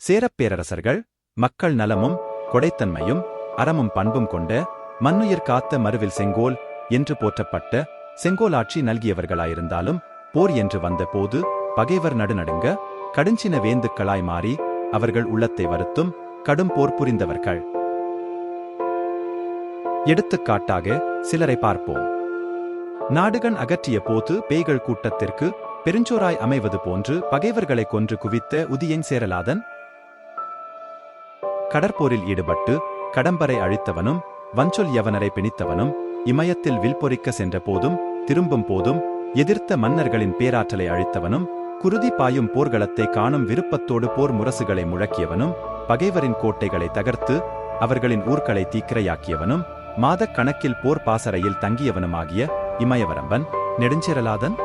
சேரப் பேரரசர்கள் மக்கள் நலமும் கொடைத்தன்மையும் அறமும் பண்பும் கொண்ட மண்ணுயிர் காத்த மறுவில் செங்கோல் என்று போற்றப்பட்ட செங்கோலாட்சி நல்கியவர்களாயிருந்தாலும் போர் என்று வந்த போது பகைவர் நடுநடுங்க கடுஞ்சின வேந்துக்களாய் மாறி அவர்கள் உள்ளத்தை வருத்தும் கடும் போர் புரிந்தவர்கள். எடுத்துக்காட்டாக சிலரை பார்ப்போம். நாடுகன் அகற்றிய போது பேய்கள் கூட்டத்திற்கு பெருஞ்சோராய் அமைவது போன்று பகைவர்களை கொன்று குவித்த உதியன் சேரலாதன் கடற்போரில் ஈடுபட்டு கடம்பரை அழித்தவனும் வஞ்சொல் யவனரை பிணித்தவனும் இமயத்தில் வில்பொறிக்க சென்ற போதும் திரும்பும் போதும் எதிர்த்த மன்னர்களின் பேராற்றலை அழித்தவனும் குருதி பாயும் போர்க்களத்தை காணும் விருப்பத்தோடு போர் முரசுகளை முழக்கியவனும் பகைவரின் கோட்டைகளை தகர்த்து அவர்களின் ஊர்களை தீக்கிரையாக்கியவனும் மாதக் கணக்கில் போர் பாசறையில் தங்கியவனுமாகிய இமயவரம்பன் நெடுஞ்சிரலாதன்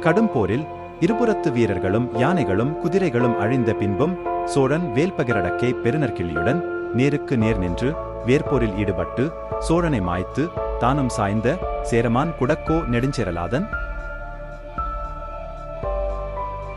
கடும் போரில் இருபுறத்து வீரர்களும் யானைகளும் குதிரைகளும் அழிந்த பின்பும் சோழன் வேல்பகிரடக்கே பெருநற்கிள்ளியுடன் நேருக்கு நேர் நின்று வேற்போரில் ஈடுபட்டு சோழனை மாய்த்து தானும் சாய்ந்த சேரமான் குடக்கோ நெடுஞ்சிரலாதன்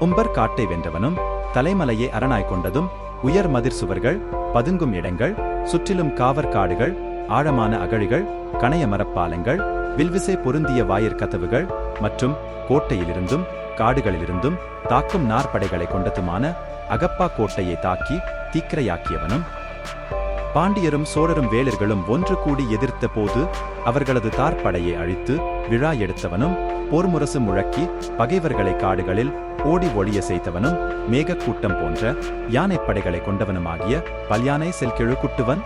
உம்பர் காட்டை வென்றவனும் தலைமலையை அரணாய் கொண்டதும் உயர் மதிர் சுவர்கள் பதுங்கும் இடங்கள் சுற்றிலும் காவற்காடுகள் ஆழமான அகழிகள் கணைய மரப்பாலங்கள் வில்விசை பொருந்திய வாயிற் கதவுகள் மற்றும் கோட்டையிலிருந்தும் காடுகளிலிருந்தும் தாக்கும் நாற்படைகளை கொண்டதுமான அகப்பா கோட்டையை தாக்கி தீக்கிரையாக்கியவனும் பாண்டியரும் சோழரும் வேளர்களும் ஒன்று கூடி எதிர்த்த போது அவர்களது தார்படையை அழித்து விழா எடுத்தவனும் போர்முரசு முழக்கி பகைவர்களை காடுகளில் ஓடி ஒழிய செய்தவனும் மேகக்கூட்டம் போன்ற யானைப்படைகளை கொண்டவனுமாகிய பல்யானை செல்கிழு குட்டுவன்.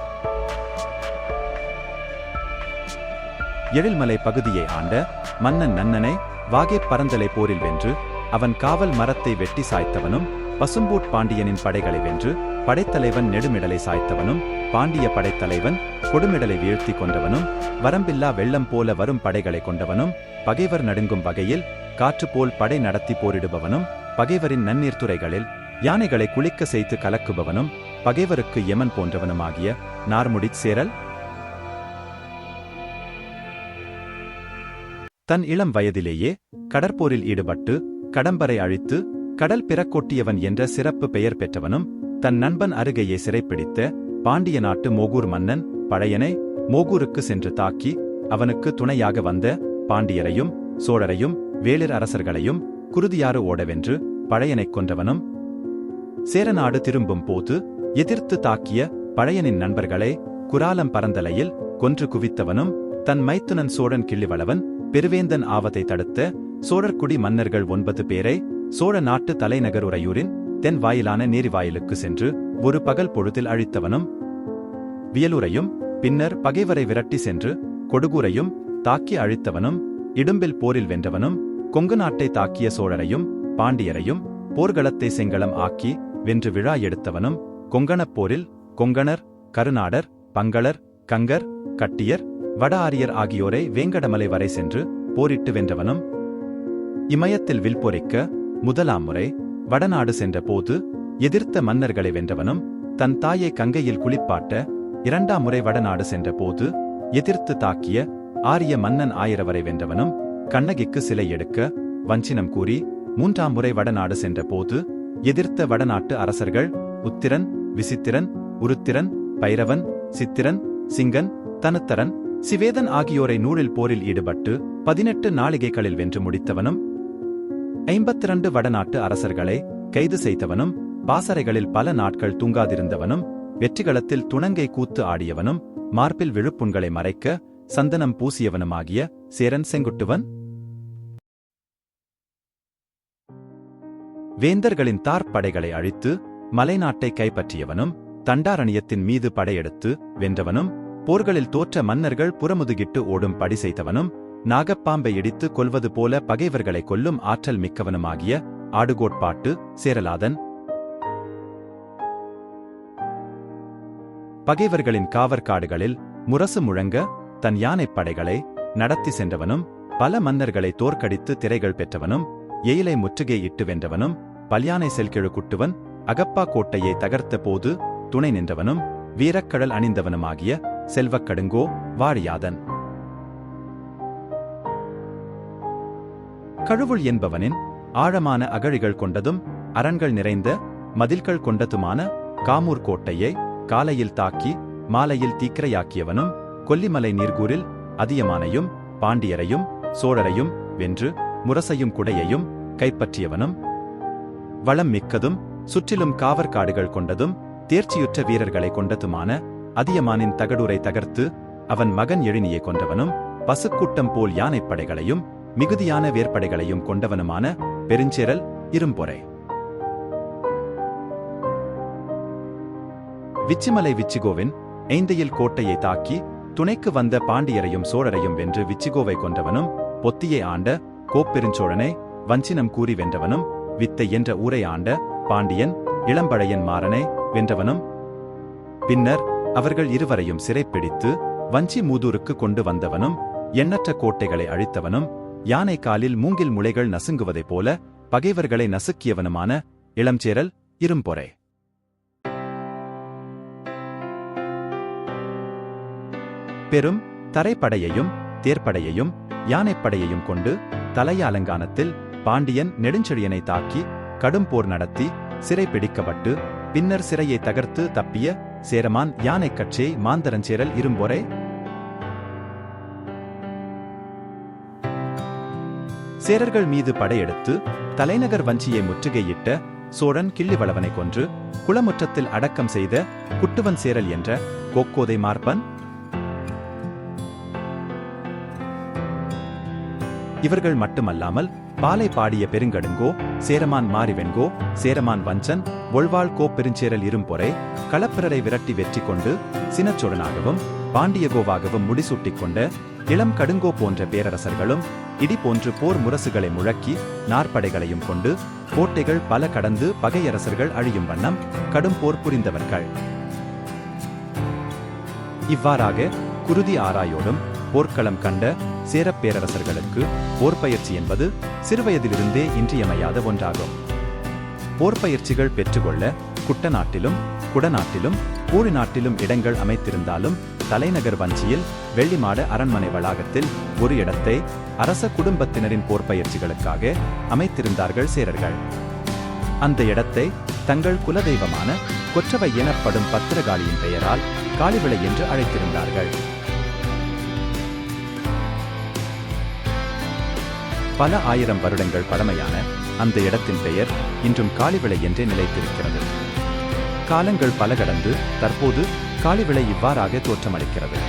எழில்மலை பகுதியை ஆண்ட மன்னன் நன்னனை வாகேப் பரந்தலை போரில் வென்று அவன் காவல் மரத்தை வெட்டி சாய்த்தவனும் பசும்பூட் பாண்டியனின் படைகளை வென்று படைத்தலைவன் நெடுமிடலை சாய்த்தவனும் பாண்டிய படைத்தலைவன் கொடுமிடலை வீழ்த்தி கொண்டவனும் வரம்பில்லா வெள்ளம் போல வரும் படைகளை கொண்டவனும் பகைவர் நடுங்கும் வகையில் காற்று போல் படை நடத்தி போரிடுபவனும் பகைவரின் நன்னீர்த்துறைகளில் யானைகளை குளிக்க செய்து கலக்குபவனும் பகைவருக்கு யமன் போன்றவனுமாகிய நார்முடிச் சேரல் தன் இளம் வயதிலேயே கடற்போரில் ஈடுபட்டு கடம்பரை அழித்து கடல் பிறக்கொட்டியவன் என்ற சிறப்பு பெயர் பெற்றவனும் தன் நண்பன் அருகையே சிறைப்பிடித்த பாண்டிய நாட்டு மோகூர் மன்னன் பழையனை மோகூருக்கு சென்று தாக்கி அவனுக்கு துணையாக வந்த பாண்டியரையும் சோழரையும் வேளிர் அரசர்களையும் குருதியாறு ஓடவென்று பழையனைக் கொன்றவனும் சேரநாடு திரும்பும் போது எதிர்த்து தாக்கிய பழையனின் நண்பர்களை குராலம் பரந்தலையில் கொன்று குவித்தவனும் தன் மைத்துனன் சோழன் கிள்ளிவளவன் பெருவேந்தன் ஆவத்தை தடுத்த சோழர்குடி மன்னர்கள் ஒன்பது பேரை சோழ நாட்டு தலைநகர் உறையூரின் தென் வாயிலான நேரிவாயிலுக்கு சென்று ஒரு பகல் பொழுதில் அழித்தவனும் வியலுரையும் பின்னர் பகைவரை விரட்டி சென்று கொடுகூரையும் தாக்கி அழித்தவனும் இடும்பில் போரில் வென்றவனும் கொங்கு நாட்டை தாக்கிய சோழரையும் பாண்டியரையும் போர்க்களத்தை செங்களம் ஆக்கி வென்று விழா எடுத்தவனும் கொங்கணப் போரில் கொங்கணர் கருநாடர் பங்களர் கங்கர் கட்டியர் வட ஆரியர் ஆகியோரை வேங்கடமலை வரை சென்று போரிட்டு வென்றவனும் இமயத்தில் வில் பொறிக்க முதலாம் முறை வடநாடு சென்ற போது எதிர்த்த மன்னர்களை வென்றவனும் தன் தாயை கங்கையில் குளிப்பாட்ட இரண்டாம் முறை வடநாடு சென்ற போது எதிர்த்து தாக்கிய ஆரிய மன்னன் ஆயிரவரை வென்றவனும் கண்ணகிக்கு சிலை எடுக்க வஞ்சினம் கூறி மூன்றாம் முறை வடநாடு சென்ற போது எதிர்த்த வடநாட்டு அரசர்கள் உத்திரன் விசித்திரன் உருத்திரன் பைரவன் சித்திரன் சிங்கன் தனுத்தரன் சிவேதன் ஆகியோரை நூறில் போரில் ஈடுபட்டு பதினெட்டு நாளிகைகளில் வென்று முடித்தவனும் ஐம்பத்திரண்டு வடநாட்டு அரசர்களை கைது செய்தவனும் பாசறைகளில் பல நாட்கள் தூங்காதிருந்தவனும் வெற்றிகளத்தில் துணங்கை கூத்து ஆடியவனும் மார்பில் விழுப்புண்களை மறைக்க சந்தனம் பூசியவனுமாகிய சேரன் செங்குட்டுவன் வேந்தர்களின் தார்ப்படைகளை அழித்து மலைநாட்டை கைப்பற்றியவனும் தண்டாரணியத்தின் மீது படையெடுத்து வென்றவனும் போர்களில் தோற்ற மன்னர்கள் புறமுதுகிட்டு ஓடும் படி செய்தவனும் நாகப்பாம்பை இடித்து கொல்வது போல பகைவர்களை கொல்லும் ஆற்றல் மிக்கவனுமாகிய ஆடுகோட்பாட்டு சேரலாதன். பகைவர்களின் காவற்காடுகளில் முரசு முழங்க தன் யானைப் படைகளை நடத்தி சென்றவனும் பல மன்னர்களை தோற்கடித்து திரைகள் பெற்றவனும் எயிலை முற்றுகை இட்டு வென்றவனும் பல்யானை செல்கிழு குட்டுவன் அகப்பா கோட்டையை தகர்த்த போது துணை நின்றவனும் வீரக்கடல் அணிந்தவனுமாகிய செல்வக்கடுங்கோ வாழியாதன். கழுவுள் என்பவனின் ஆழமான அகழிகள் கொண்டதும் அரண்கள் நிறைந்த மதில்கள் கொண்டதுமான காமூர் கோட்டையை காலையில் தாக்கி மாலையில் தீக்கிரையாக்கியவனும் கொல்லிமலை நீர்கூரில் அதியமானையும் பாண்டியரையும் சோழரையும் வென்று முரசையும் குடையையும் கைப்பற்றியவனும் வளம் மிக்கதும் சுற்றிலும் காவற்காடுகள் கொண்டதும் தேர்ச்சியுற்ற வீரர்களை கொண்டதுமான அதியமானின் தகடுரை தகர்த்து அவன் மகன் எழினியை கொண்டவனும் பசுக்கூட்டம் போல் யானைப்படைகளையும் மிகுதியான வேற்படைகளையும் கொண்டவனுமான பெருஞ்சேரல் இரும்பொறை. விச்சிமலை விச்சிகோவின் ஐந்தையில் கோட்டையை தாக்கி துணைக்கு வந்த பாண்டியரையும் சோழரையும் வென்று விச்சிகோவை கொண்டவனும் பொத்தியை ஆண்ட கோப்பெருஞ்சோழனை வஞ்சினம் கூறி வென்றவனும் வித்தை என்ற ஊரை ஆண்ட பாண்டியன் இளம்பழையன் மாறனை வென்றவனும் பின்னர் அவர்கள் இருவரையும் சிறைப்பிடித்து வஞ்சி மூதூருக்கு கொண்டு வந்தவனும் எண்ணற்ற கோட்டைகளை அழித்தவனும் யானை காலில் மூங்கில் முளைகள் நசுங்குவதைப் போல பகைவர்களை நசுக்கியவனுமான இளம்சேரல் இரும்பொறை. பெரும் தரைப்படையையும் தேர்ப்படையையும் யானைப்படையையும் கொண்டு தலைய அலங்கானத்தில் பாண்டியன் நெடுஞ்செழியனை தாக்கி கடும் போர் நடத்தி சிறை பிடிக்கப்பட்டு பின்னர் சிறையை தகர்த்து தப்பிய சேரமான் யானை கட்சி மாந்தரன் மாந்தரஞ்சேரல் இரும்பொரை? சேரர்கள் மீது படையெடுத்து தலைநகர் வஞ்சியை முற்றுகையிட்ட சோழன் கிள்ளிவளவனை கொன்று குளமுற்றத்தில் அடக்கம் செய்த குட்டுவன் சேரல் என்ற கோக்கோதை மார்பன் இவர்கள் மட்டுமல்லாமல் பாலை பாடிய பெருங்கடுங்கோ சேரமான் மாரிவெண்கோ சேரமான் வஞ்சன் ஒழ்வாள் கோப்பெருஞ்சேரல் இரும்பொறை களப்பிரரை விரட்டி வெற்றி கொண்டு சினச்சோழனாகவும் பாண்டியகோவாகவும் முடிசூட்டிக் கொண்ட இளம் கடுங்கோ போன்ற பேரரசர்களும் இடி போன்று போர் முரசுகளை முழக்கி நாற்படைகளையும் கொண்டு கோட்டைகள் பல கடந்து பகையரசர்கள் அழியும் வண்ணம் கடும் போர் புரிந்தவர்கள். இவ்வாறாக குருதி ஆராயோடும் போர்க்களம் கண்ட சேரப் பேரரசர்களுக்கு போர் பயிற்சி என்பது சிறுவயதிலிருந்தே இன்றியமையாத ஒன்றாகும். போர் பயிற்சிகள் பெற்றுக்கொள்ள குட்டநாட்டிலும் குடநாட்டிலும் பூரி நாட்டிலும் இடங்கள் அமைத்திருந்தாலும் தலைநகர் வஞ்சியில் வெள்ளிமாட அரண்மனை வளாகத்தில் ஒரு இடத்தை அரச குடும்பத்தினரின் போர் பயிற்சிகளுக்காக அமைத்திருந்தார்கள் சேரர்கள். அந்த இடத்தை தங்கள் குலதெய்வமான கொற்றவை எனப்படும் பத்திரகாளியின் பெயரால் காளிவிளை என்று அழைத்திருந்தார்கள். பல ஆயிரம் வருடங்கள் பழமையான அந்த இடத்தின் பெயர் இன்றும் காளிவிளை என்றே நிலைத்திருக்கிறது. காலங்கள் பல கடந்து தற்போது காளிவிளை இவ்வாறாக தோற்றமளிக்கிறது.